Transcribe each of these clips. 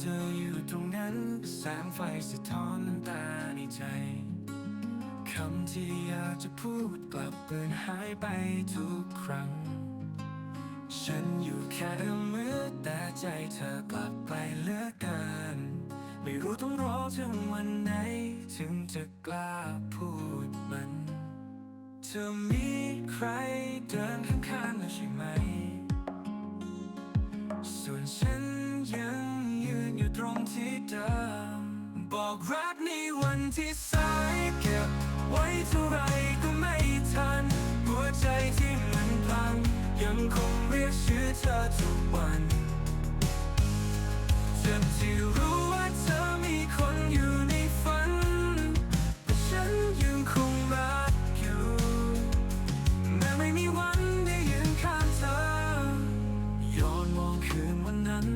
เธออยู่ตรงนั้น แสงไฟสะท้อนน้ำตาในใจ คำที่อยากจะพูดกลับเปลี่ยนหายไปทุกครั้ง ฉันอยู่แค่เอื้อมมือแต่ใจเธอกลับไปเลือเกินไม่รู้ต้องรอถึงวันไหน ถึงจะกล้าพูดมัน เธอมีใครเดินข้างๆแล้วใช่ไหม บอกรักในวันที่สายเก็บไว้เท่าไรก็ไม่ทัน หัวใจที่มันพัง ยังคงเรียกชื่อเธอทุกวันเจ็บที่รู้ว่าเธอมีคนอยู่ในฝัน แต่ฉันยังคงรักอยู่ แม้ไม่มีวันได้ยืนข้างเธอ ย้อนมองคืนวันนั้น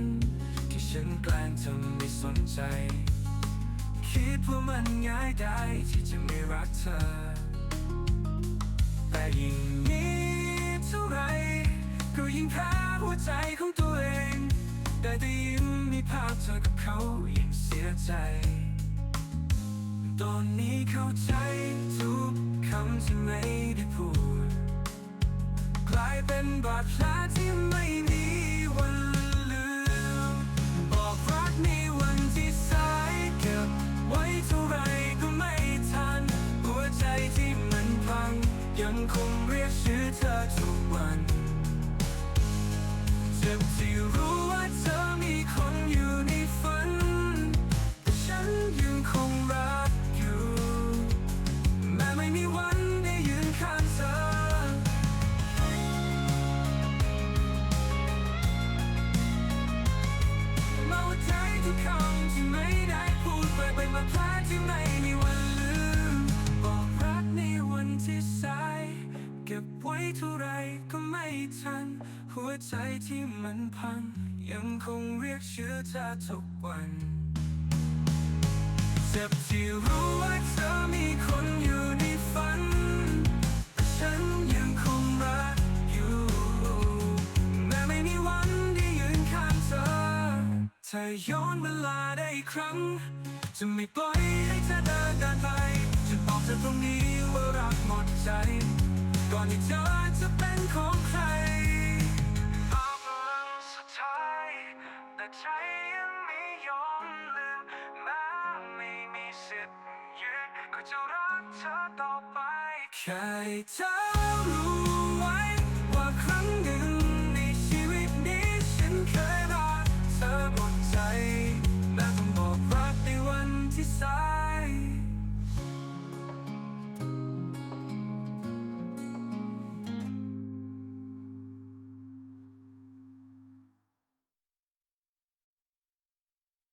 ที่ฉันแกล้งเธอไม่สนใจ คิดว่ามันง่ายได้ที่จะไม่รักเธอ แต่ยิ่งมีเท่าไหรก็ยิ่งแพ้หัวใจของตัวเอง ได้แต่ยิ้มมีภาพเธอกับเขายิ่งเสียใจ ตอนนี้เข้าใจทุกคำที่ไม่ได้พูด กลายเป็นบาดแผล ที่รู้ว่าเธอมีคนอยู่ในฝัน แต่ฉันยังคงรักอยู่ แม้ไม่มีวันได้ยืนข้างเธอ เมาใจทุกคำที่ไม่ได้พูดไปไปมาพลาดที่ไม่มีวันลืม บอกรักในวันที่สาย เก็บไว้เท่าไรก็ไม่ทัน หัวใจที่มันพัง ยังคงเรียกชื่อเธอทุกวันเจ็บที่รู้ว่าเธอมีคนอยู่ในฝันแต่ฉันยังคงรักอยู่ แม้ไม่มีวันได้ยืนข้างเธอถ้าย้อนเวลาได้อีกครั้ง จะไม่ปล่อยให้เธอเดินกันไป จะบอกเธอตรงนี้ว่ารักหมดใจ ก่อนที่เธอจะเป็นของใครอาบน้ำสุดท้ายแต่ใจยังไม่ยอมลืมแม้ไม่มีสิทธิ์ยืนก็จะรักเธอต่อไปแค่เธอ